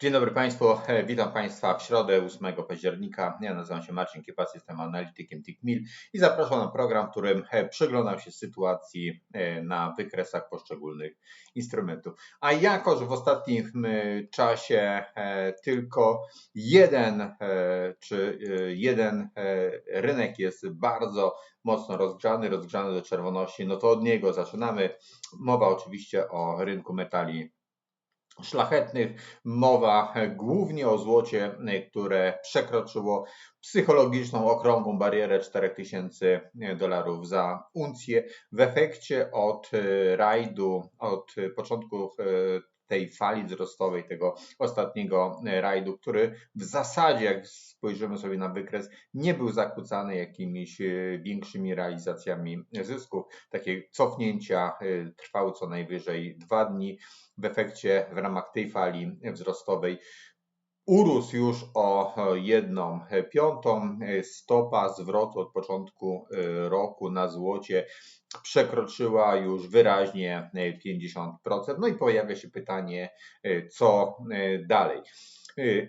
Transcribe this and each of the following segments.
Dzień dobry Państwu, E, witam Państwa w środę 8 października. Ja nazywam się Marcin Kiepas, jestem analitykiem TICMIL i zapraszam na program, w którym e, przyglądam się sytuacji e, na wykresach poszczególnych instrumentów. A jako, że w ostatnim czasie tylko jeden czy jeden rynek jest bardzo mocno rozgrzany, rozgrzany do czerwoności, no to od niego zaczynamy. Mowa oczywiście o rynku metali szlachetnych. Mowa głównie o złocie, które przekroczyło psychologiczną okrągłą barierę 4000 dolarów za uncję. W efekcie od rajdu, od początku tej fali wzrostowej, tego ostatniego rajdu, który w zasadzie, jak spojrzymy sobie na wykres, nie był zakłócany jakimiś większymi realizacjami zysków. Takie cofnięcia trwały co najwyżej dwa dni. W efekcie, w ramach tej fali wzrostowej, urósł już o jedną piątą. Stopa zwrotu od początku roku na złocie przekroczyła już wyraźnie 50%. No i pojawia się pytanie, co dalej.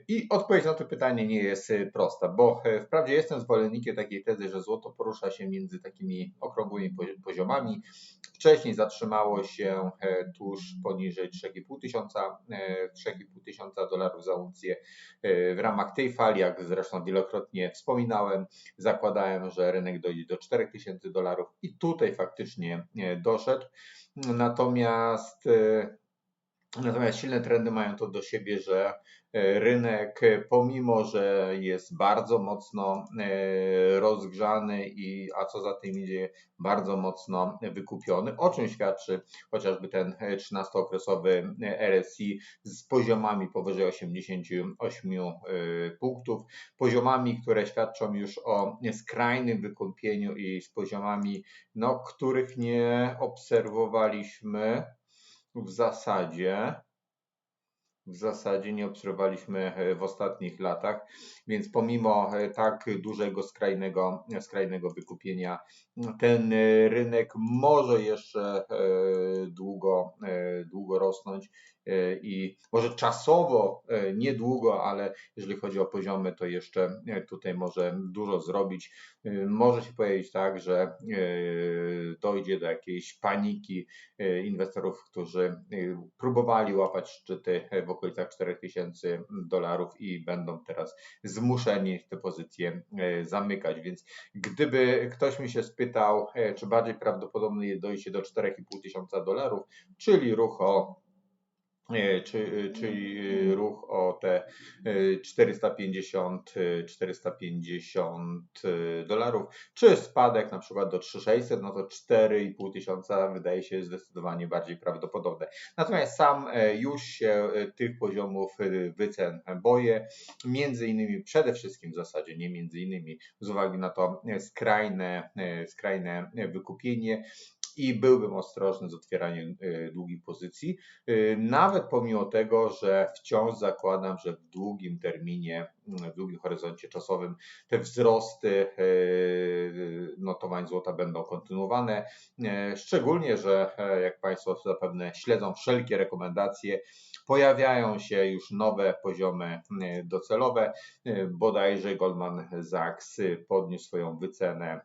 I odpowiedź na to pytanie nie jest prosta, bo wprawdzie jestem zwolennikiem takiej tezy, że złoto porusza się między takimi okrągłymi poziomami. Wcześniej zatrzymało się tuż poniżej 3,5 tysiąca, 3,5 tysiąca dolarów za uncję. W ramach tej fali, jak zresztą wielokrotnie wspominałem, zakładałem, że rynek dojdzie do 4 tysięcy dolarów i tutaj faktycznie doszedł. Natomiast Natomiast silne trendy mają to do siebie, że e, rynek, e, pomimo że jest bardzo mocno e, rozgrzany i a co za tym idzie, bardzo mocno wykupiony, o czym świadczy chociażby ten 13-okresowy RSI z poziomami powyżej 88 punktów, poziomami, które świadczą już o skrajnym wykupieniu i z poziomami, no, których nie obserwowaliśmy w zasadzie w zasadzie nie obserwowaliśmy e, w ostatnich latach, więc pomimo e, tak dużego skrajnego, skrajnego wykupienia, ten e, rynek może jeszcze długo, długo rosnąć i może czasowo niedługo, ale jeżeli chodzi o poziomy, to jeszcze tutaj może dużo zrobić. Może się pojawić tak, że dojdzie do jakiejś paniki inwestorów, którzy próbowali łapać szczyty w okolicach 4000 dolarów i będą teraz zmuszeni te pozycje e, zamykać. Więc gdyby ktoś mi się spytał, e, czy bardziej prawdopodobne jest dojście do 4500 tysiąca dolarów, czyli ruch o czy, czyli ruch o te 450, 450 dolarów, czy spadek na przykład do 3600, no to 4,5 tysiąca wydaje się zdecydowanie bardziej prawdopodobne. Natomiast sam już się tych poziomów wycen boję, między innymi, przede wszystkim w zasadzie, nie między innymi, z uwagi na to skrajne, skrajne wykupienie i byłbym ostrożny z otwieraniem y, długich pozycji, y, nawet pomimo tego, że wciąż zakładam, że w długim terminie, w długim horyzoncie czasowym te wzrosty y, notowań złota będą kontynuowane. Szczególnie, że jak Państwo zapewne śledzą wszelkie rekomendacje, pojawiają się już nowe poziomy docelowe. Bodajże Goldman Sachs podniósł swoją wycenę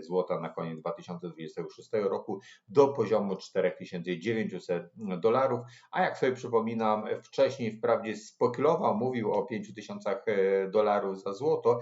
złota na koniec 2026 roku do poziomu 4900 dolarów. A jak sobie przypominam, wcześniej wprawdzie spekulował, mówił o 5000 e, dolarów za złoto,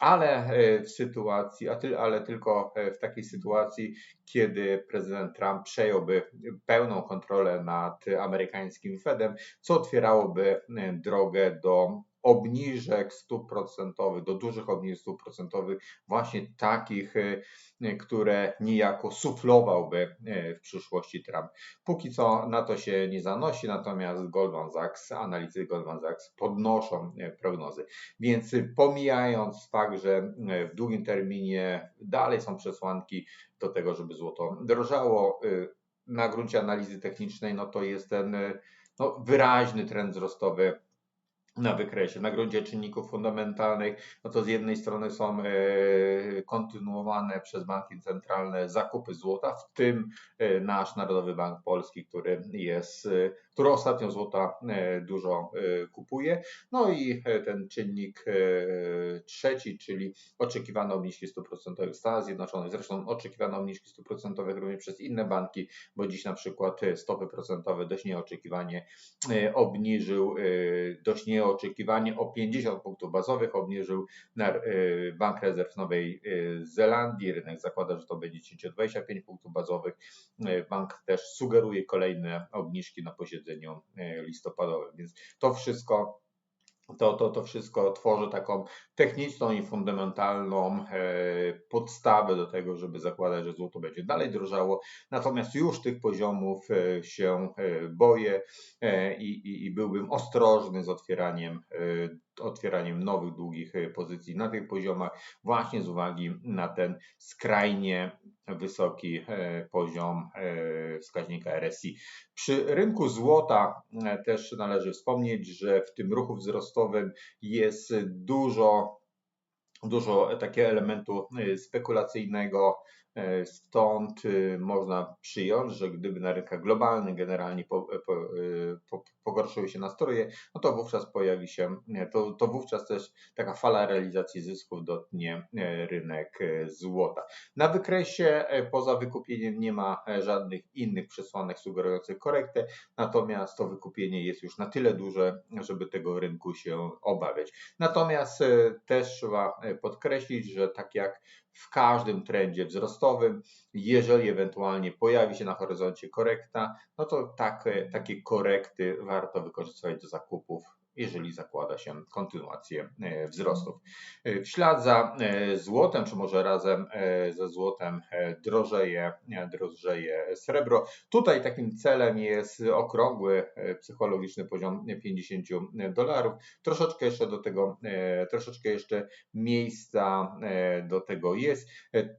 ale e, w sytuacji, ale tylko e, w takiej sytuacji, kiedy prezydent Trump przejąłby pełną kontrolę nad amerykańskim Fedem, co otwierałoby drogę do obniżek stóp procentowych, do dużych obniżek stóp procentowych, właśnie takich, e, które niejako suflowałby e, w przyszłości Trump. Póki co na to się nie zanosi, natomiast Goldman Sachs, analitycy Goldman Sachs podnoszą prognozy. Więc pomijając fakt, że w długim terminie dalej są przesłanki do tego, żeby złoto drożało, na gruncie analizy technicznej, no to jest ten no, wyraźny trend wzrostowy na wykresie, na gruncie czynników fundamentalnych, no to z jednej strony są e, kontynuowane przez banki centralne zakupy złota, w tym e, nasz Narodowy Bank Polski, który jest, e, który ostatnio złota dużo kupuje. No i ten czynnik trzeci, czyli oczekiwane obniżki stóp procentowych w Stanach Zjednoczonych, zresztą oczekiwane obniżki stóp procentowych również przez inne banki, bo dziś na przykład stopy procentowe dość nieoczekiwanie obniżył, dość nieoczekiwanie o 50 punktów bazowych obniżył Bank Rezerw Nowej Zelandii. Rynek zakłada, że to będzie 25 punktów bazowych. Bank też sugeruje kolejne obniżki na posiedzeniu listopadowym, więc to wszystko to, to, to wszystko tworzy taką techniczną i fundamentalną e, podstawę do tego, żeby zakładać, że złoto będzie dalej drożało. Natomiast już tych poziomów e, się e, boję i, i, i byłbym ostrożny z otwieraniem otwieraniem nowych długich pozycji na tych poziomach, właśnie z uwagi na ten skrajnie wysoki poziom wskaźnika RSI. Przy rynku złota też należy wspomnieć, że w tym ruchu wzrostowym jest dużo dużo takiego elementu spekulacyjnego, E, stąd y, można przyjąć, że gdyby na rynkach globalnych generalnie po, e, po, e, po, pogorszyły się nastroje, no to wówczas pojawi się, to, to wówczas też taka fala realizacji zysków dotknie rynek złota. Na wykresie poza wykupieniem nie ma żadnych innych przesłanek sugerujących korektę, natomiast to wykupienie jest już na tyle duże, żeby tego rynku się obawiać. Natomiast też trzeba podkreślić, że tak jak w każdym trendzie wzrostowym. Jeżeli ewentualnie pojawi się na horyzoncie korekta, no to takie, takie korekty warto wykorzystywać do zakupów jeżeli zakłada się kontynuację e, wzrostów. E, w ślad za e, złotem, czy może razem ze złotem drożeje, drożeje srebro. Tutaj takim celem jest okrągły psychologiczny poziom 50 dolarów. Troszeczkę jeszcze do tego, troszeczkę jeszcze miejsca do tego jest.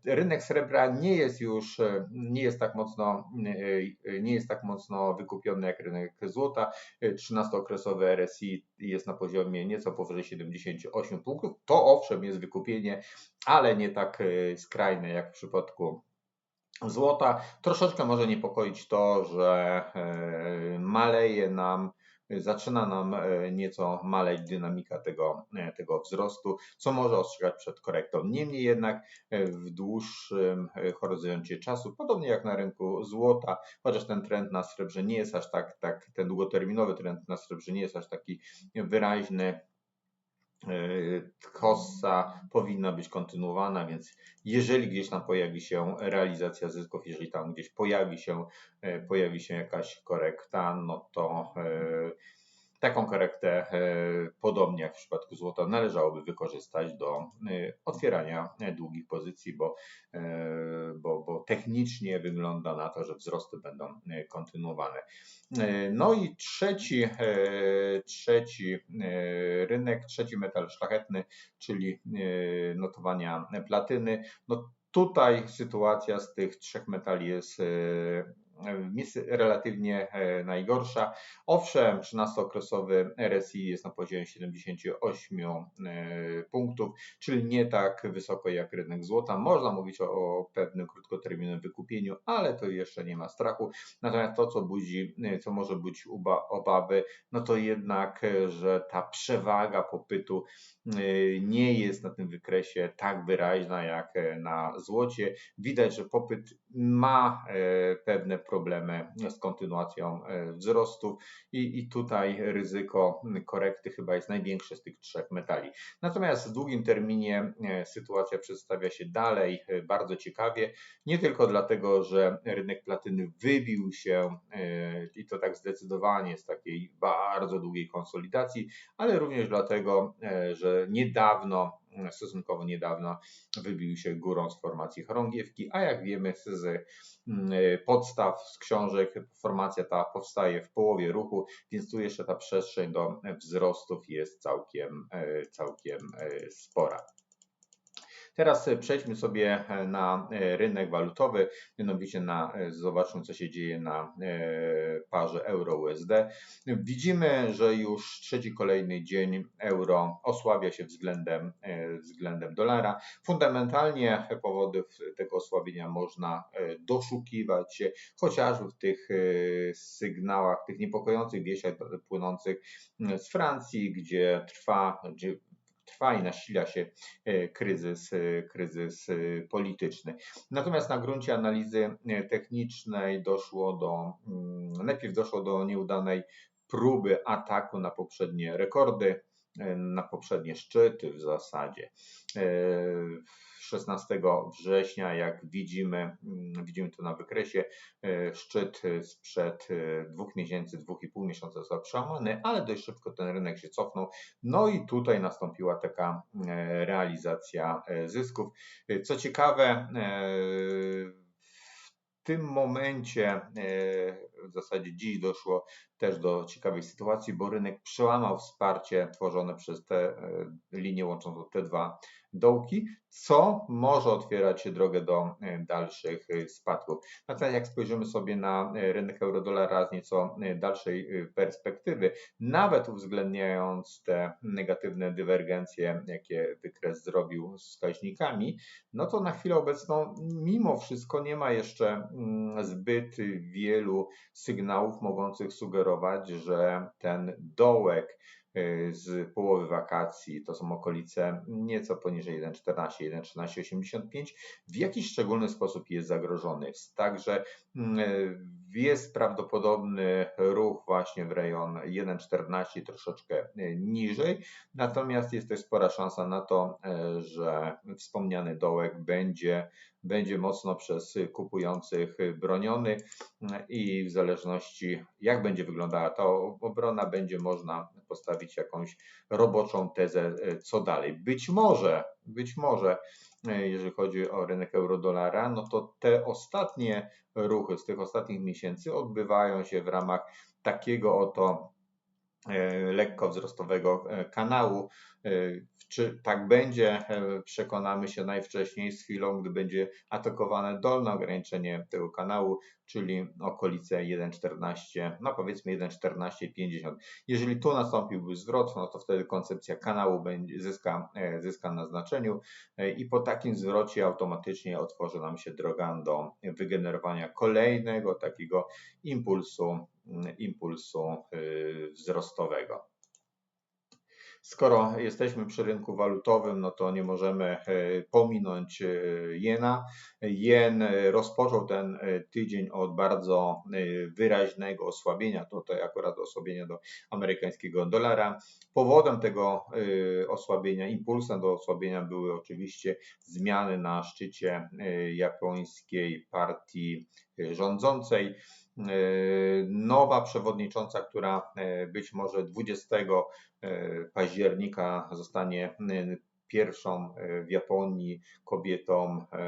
Rynek srebra nie jest już, nie jest tak mocno, nie jest tak mocno wykupiony jak rynek złota. 13-okresowy RSI jest na poziomie nieco powyżej 78 punktów. To owszem jest wykupienie, ale nie tak e, skrajne jak w przypadku złota. Troszeczkę może niepokoić to, że e, maleje nam zaczyna nam e, nieco maleć dynamika tego, e, tego wzrostu, co może ostrzegać przed korektą. Niemniej jednak e, w dłuższym horyzoncie czasu, podobnie jak na rynku złota, chociaż ten trend na srebrze nie jest aż tak, tak ten długoterminowy trend na srebrze nie jest aż taki wyraźny, Hossa powinna być kontynuowana, więc jeżeli gdzieś tam pojawi się realizacja zysków, jeżeli tam gdzieś pojawi się, pojawi się jakaś korekta, no to Taką korektę, e, podobnie jak w przypadku złota, należałoby wykorzystać do e, otwierania długich pozycji, bo, e, bo, bo technicznie wygląda na to, że wzrosty będą kontynuowane. No i trzeci, trzeci rynek, trzeci metal szlachetny, czyli notowania platyny. No tutaj sytuacja z tych trzech metali jest jest relatywnie e, najgorsza. Owszem, 13-okresowy RSI jest na poziomie 78 e, punktów, czyli nie tak wysoko jak rynek złota. Można mówić o, o pewnym krótkoterminowym wykupieniu, ale to jeszcze nie ma strachu. Natomiast to, co budzi, e, co może być obawy, no to jednak, że ta przewaga popytu nie jest na tym wykresie tak wyraźna jak na złocie. Widać, że popyt ma pewne problemy z kontynuacją e, wzrostu i, i tutaj ryzyko korekty chyba jest największe z tych trzech metali. Natomiast w długim terminie e, sytuacja przedstawia się dalej e, bardzo ciekawie, nie tylko dlatego, że rynek platyny wybił się i to tak zdecydowanie z takiej bardzo długiej konsolidacji, ale również dlatego, że niedawno stosunkowo niedawno wybił się górą z formacji chorągiewki, a jak wiemy z mm, podstaw, z książek, formacja ta powstaje w połowie ruchu, więc tu jeszcze ta przestrzeń do wzrostów jest całkiem, e, całkiem e, spora. Teraz przejdźmy sobie na rynek walutowy, mianowicie na, zobaczmy co się dzieje na parze euro-USD. Widzimy, że już trzeci kolejny dzień euro osłabia się względem, względem dolara. Fundamentalnie powody tego osłabienia można doszukiwać się chociażby w tych sygnałach, tych niepokojących wieściach płynących z Francji, gdzie trwa, gdzie trwa i nasila się e, kryzys, e, kryzys e, polityczny. Natomiast na gruncie analizy technicznej doszło do, mm, najpierw doszło do nieudanej próby ataku na poprzednie rekordy, na poprzednie szczyty w zasadzie. 16 września, jak widzimy, mm, widzimy to na wykresie, e, szczyt sprzed e, dwóch miesięcy, dwóch i pół miesiąca został przełamany, ale dość szybko ten rynek się cofnął. No i tutaj nastąpiła taka e, realizacja zysków. Co ciekawe, w tym momencie, w zasadzie dziś doszło też do ciekawej sytuacji, bo rynek przełamał wsparcie tworzone przez te linie łączące te dwa dołki, co może otwierać drogę do e, dalszych e, spadków. Natomiast jak spojrzymy sobie na e, rynek eurodolara z nieco dalszej perspektywy, nawet uwzględniając te negatywne dywergencje, jakie wykres zrobił z wskaźnikami, no to na chwilę obecną mimo wszystko nie ma jeszcze mm, zbyt wielu sygnałów mogących sugerować, że ten dołek z połowy wakacji, to są okolice nieco poniżej 1,14, 1,1385, w jakiś szczególny sposób jest zagrożony. Także mm, jest prawdopodobny ruch właśnie w rejon 1,14, troszeczkę y, niżej, natomiast jest też spora szansa na to, y, że wspomniany dołek będzie będzie mocno przez kupujących broniony i w zależności jak będzie wyglądała ta obrona, będzie można postawić jakąś roboczą tezę, co dalej. Być może, być może, jeżeli chodzi o rynek euro-dolara, no to te ostatnie ruchy z tych ostatnich miesięcy odbywają się w ramach takiego oto e, lekko wzrostowego e, kanału. Czy tak będzie, e, przekonamy się najwcześniej z chwilą, gdy będzie atakowane dolne ograniczenie tego kanału, czyli okolice 1,14, no powiedzmy 1,1450. Jeżeli tu nastąpiłby zwrot, no to wtedy koncepcja kanału będzie, zyska, e, zyska na znaczeniu e, i po takim zwrocie automatycznie otworzy nam się droga do wygenerowania kolejnego takiego impulsu, impulsu wzrostowego. Skoro jesteśmy przy rynku walutowym, no to nie możemy e, pominąć e, jena. Jen rozpoczął ten e, tydzień od bardzo wyraźnego osłabienia, tutaj akurat osłabienia do amerykańskiego dolara. Powodem tego osłabienia, impulsem do osłabienia były oczywiście zmiany na szczycie japońskiej partii rządzącej. Nowa przewodnicząca, która być może 20 E, października zostanie pierwszą e, w Japonii kobietą e,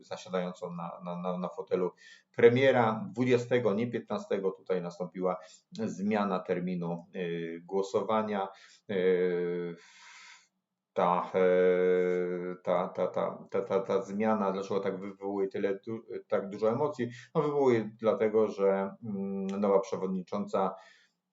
zasiadającą na, na, na fotelu premiera. 20, nie 15, tutaj nastąpiła zmiana terminu głosowania. Ta, ta, ta, ta, ta, ta, ta zmiana, dlaczego tak wywołuje tyle, tak dużo emocji? No wywołuje dlatego, że mm, nowa przewodnicząca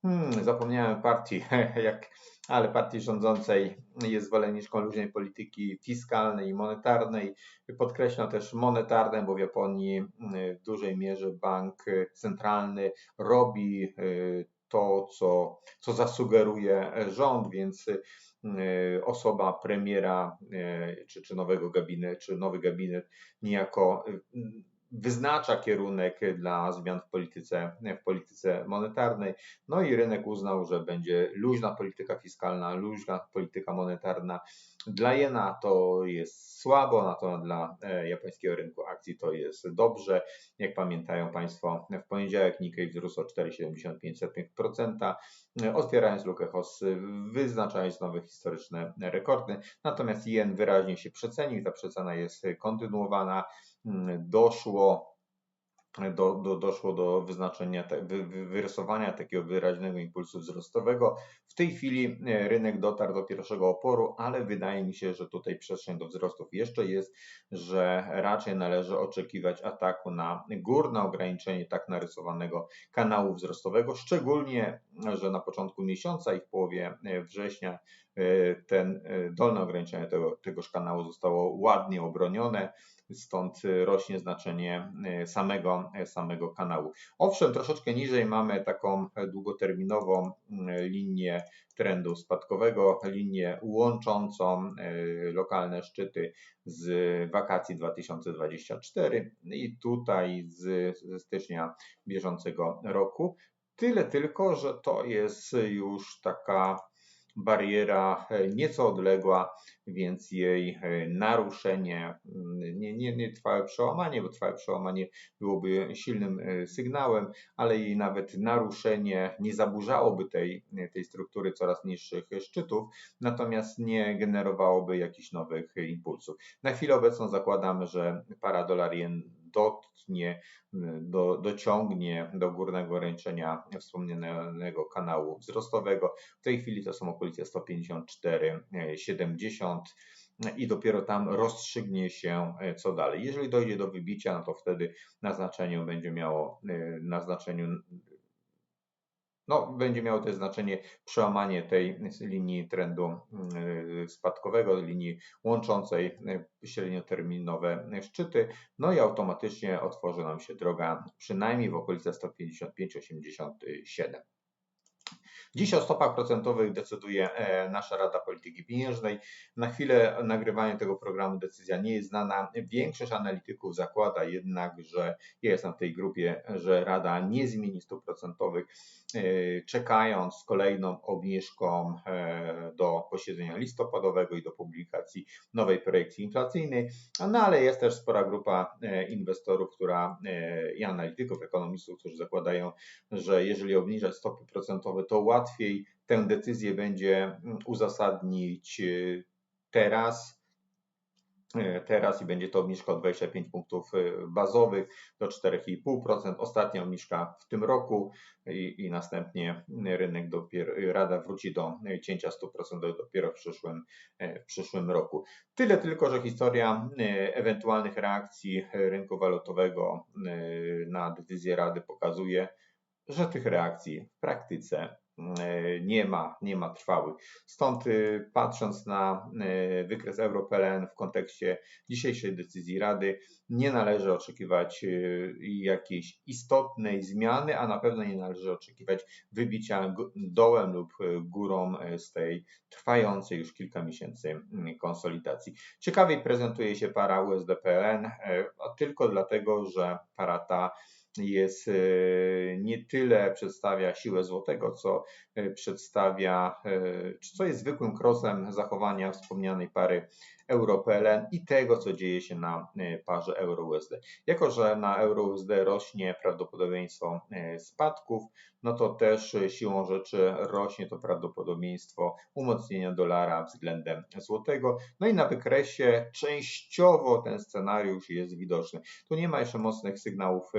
Hmm, zapomniałem partii, jak, ale partii rządzącej jest zwolenniczką luźnej polityki fiskalnej i monetarnej. Podkreślam też monetarnej, bo w Japonii hmm, w dużej mierze bank centralny robi y, to, co, co zasugeruje rząd, więc y, osoba premiera y, czy, czy nowego gabinetu, czy nowy gabinet niejako wyznacza kierunek dla zmian w polityce, w polityce monetarnej. No i rynek uznał, że będzie luźna polityka fiskalna, luźna polityka monetarna. Dla jena to jest słabo, natomiast dla e, japońskiego rynku akcji to jest dobrze. Jak pamiętają Państwo, w poniedziałek Nikkei wzrósł o 4,75%, otwierając lukę HOS, wyznaczając nowe historyczne rekordy. Natomiast jen wyraźnie się przecenił, ta przecena jest kontynuowana. Mm, doszło do, do, doszło do wyznaczenia, wy, wyrysowania takiego wyraźnego impulsu wzrostowego. W tej chwili rynek dotarł do pierwszego oporu, ale wydaje mi się, że tutaj przestrzeń do wzrostów jeszcze jest, że raczej należy oczekiwać ataku na górne ograniczenie tak narysowanego kanału wzrostowego, szczególnie, że na początku miesiąca i w połowie września ten dolne ograniczenie tego, tegoż kanału zostało ładnie obronione stąd rośnie znaczenie e, samego, e, samego kanału. Owszem, troszeczkę niżej mamy taką długoterminową linię trendu spadkowego, linię łączącą e, lokalne szczyty z wakacji 2024 i tutaj z, ze stycznia bieżącego roku. Tyle tylko, że to jest już taka bariera e, nieco odległa, więc jej e, naruszenie, mm, nie, nie, nie trwałe przełamanie, bo trwałe przełamanie byłoby silnym e, sygnałem, ale jej nawet naruszenie nie zaburzałoby tej, tej struktury coraz niższych szczytów, natomiast nie generowałoby jakichś nowych impulsów. Na chwilę obecną zakładamy, że para dolar jen dotknie, do, dociągnie do górnego ręczenia wspomnianego kanału wzrostowego. W tej chwili to są okolice 154,70 i dopiero tam rozstrzygnie się co dalej. Jeżeli dojdzie do wybicia, no to wtedy na znaczeniu będzie miało na znaczeniu no, będzie miało też znaczenie przełamanie tej linii trendu mm, spadkowego, linii łączącej y, średnioterminowe szczyty, no i automatycznie otworzy nam się droga przynajmniej w okolicy 155,87. Dziś o stopach procentowych decyduje e, nasza Rada Polityki Pieniężnej. Na chwilę nagrywania tego programu decyzja nie jest znana. Większość analityków zakłada jednak, że ja jestem w tej grupie, że Rada nie zmieni stóp procentowych, e, czekając z kolejną obniżką e, do posiedzenia listopadowego i do publikacji nowej projekcji inflacyjnej. No ale jest też spora grupa inwestorów, która i analityków, ekonomistów, którzy zakładają, że jeżeli obniżać stopy procentowe, to łatwiej tę decyzję będzie mm, uzasadnić y, teraz, y, teraz i będzie to obniżka o 25 punktów y, bazowych do 4,5%. Ostatnia obniżka w tym roku i, i następnie rynek dopiero, Rada wróci do cięcia 100% dopiero w przyszłym, w przyszłym roku. Tyle tylko, że historia ewentualnych reakcji rynku walutowego na decyzję Rady pokazuje, że tych reakcji w praktyce nie ma, nie ma trwałych. Stąd y, patrząc na e, wykres EuroPLN w kontekście dzisiejszej decyzji Rady, nie należy oczekiwać jakiejś istotnej zmiany, a na pewno nie należy oczekiwać wybicia dołem lub górą e, z tej trwającej już kilka miesięcy mm, konsolidacji. Ciekawiej prezentuje się para USD-PLN, tylko dlatego, że para ta jest e, nie tyle przedstawia siłę złotego, co e, przedstawia, e, co jest zwykłym krosem zachowania wspomnianej pary euro-PLN i tego, co dzieje się na parze euro-USD. Jako, że na euro-USD rośnie prawdopodobieństwo spadków, no to też siłą rzeczy rośnie to prawdopodobieństwo umocnienia dolara względem złotego. No i na wykresie częściowo ten scenariusz jest widoczny. Tu nie ma jeszcze mocnych sygnałów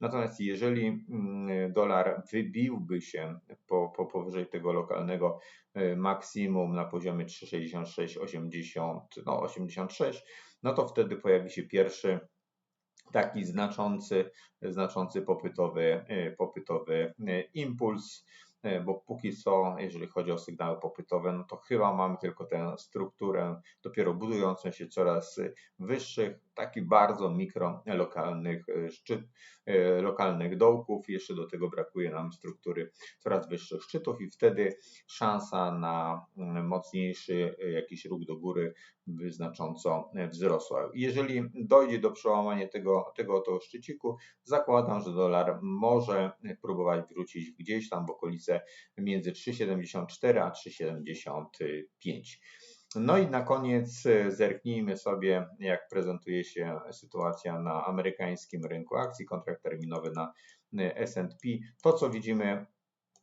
natomiast jeżeli mm, dolar wybiłby się po, po powyżej tego lokalnego y, maksimum na poziomie 3,66,80, no 86, no to wtedy pojawi się pierwszy taki znaczący, znaczący popytowy, e, popytowy e, impuls, bo póki co, jeżeli chodzi o sygnały popytowe, no to chyba mamy tylko tę strukturę dopiero budującą się coraz wyższych takich bardzo mikro lokalnych e, szczyt, e, lokalnych dołków. Jeszcze do tego brakuje nam struktury coraz wyższych szczytów i wtedy szansa na mm, mocniejszy e, jakiś ruch do góry znacząco wzrosła. Jeżeli dojdzie do przełamania tego, tego oto szczyciku, zakładam, że dolar może próbować wrócić gdzieś tam w okolice między 3,74 a 3,75. No i na koniec e, zerknijmy sobie, jak prezentuje się sytuacja na amerykańskim rynku akcji, kontrakt terminowy na e, S&P. To, co widzimy,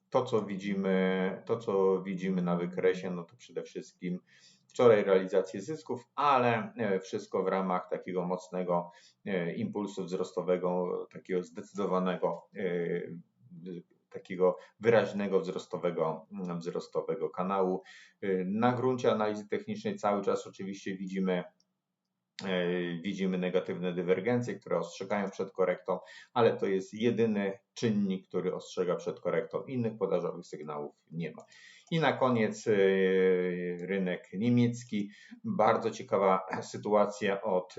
to, co widzimy, to, co widzimy na wykresie, no to przede wszystkim wczoraj realizację zysków, ale e, wszystko w ramach takiego mocnego impulsu wzrostowego, takiego zdecydowanego takiego wyraźnego wzrostowego, wzrostowego kanału. Na gruncie analizy technicznej cały czas oczywiście widzimy widzimy negatywne dywergencje, które ostrzegają przed korektą, ale to jest jedyny czynnik, który ostrzega przed korektą. Innych podażowych sygnałów nie ma. I na koniec y, rynek niemiecki. Bardzo ciekawa sytuacja od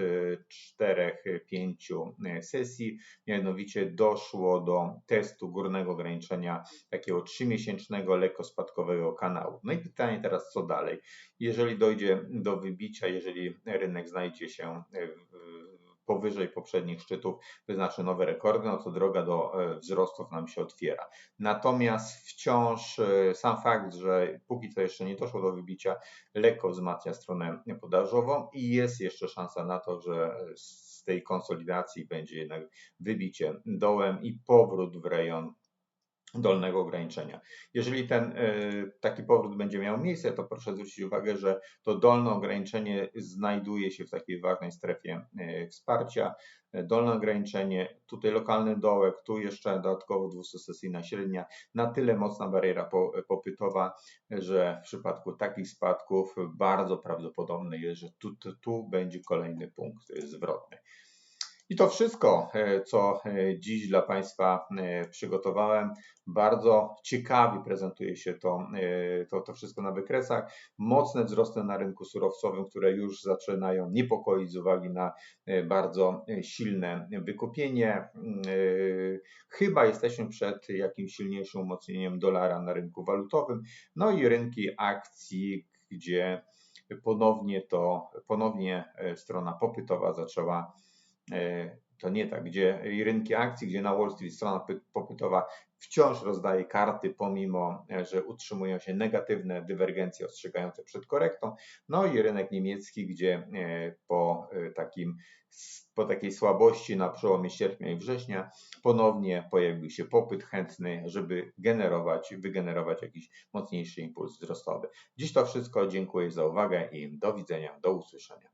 4-5 y, sesji. Mianowicie doszło do testu górnego ograniczenia takiego 3-miesięcznego lekko spadkowego kanału. No i pytanie teraz, co dalej? Jeżeli dojdzie do wybicia, jeżeli rynek znajdzie się w powyżej poprzednich szczytów wyznaczy nowe rekordy, no to droga do e, wzrostów nam się otwiera. Natomiast wciąż e, sam fakt, że póki co jeszcze nie doszło do wybicia, lekko wzmacnia stronę podażową i jest jeszcze szansa na to, że z tej konsolidacji będzie jednak wybicie dołem i powrót w rejon dolnego ograniczenia. Jeżeli ten e, taki powrót będzie miał miejsce, to proszę zwrócić uwagę, że to dolne ograniczenie znajduje się w takiej ważnej strefie e, wsparcia. E, dolne ograniczenie, tutaj lokalny dołek, tu jeszcze dodatkowo 200-sesyjna średnia, na tyle mocna bariera popytowa, że w przypadku takich spadków bardzo prawdopodobne jest, że tu, tu będzie kolejny punkt zwrotny. I to wszystko, e, co e, dziś dla Państwa e, przygotowałem. Bardzo ciekawie prezentuje się to, to, to wszystko na wykresach. Mocne wzrosty na rynku surowcowym, które już zaczynają niepokoić z uwagi na bardzo silne wykupienie. Chyba jesteśmy przed jakimś silniejszym umocnieniem dolara na rynku walutowym. No i rynki akcji, gdzie ponownie to, ponownie strona popytowa zaczęła to nie tak, gdzie rynki akcji, gdzie na Wall Street strona popytowa wciąż rozdaje karty, pomimo e, że utrzymują się negatywne dywergencje ostrzegające przed korektą. No i rynek niemiecki, gdzie e, po takim po takiej słabości na przełomie sierpnia i września ponownie pojawił się popyt chętny, żeby generować, wygenerować jakiś mocniejszy impuls wzrostowy. Dziś to wszystko. Dziękuję za uwagę i do widzenia, do usłyszenia.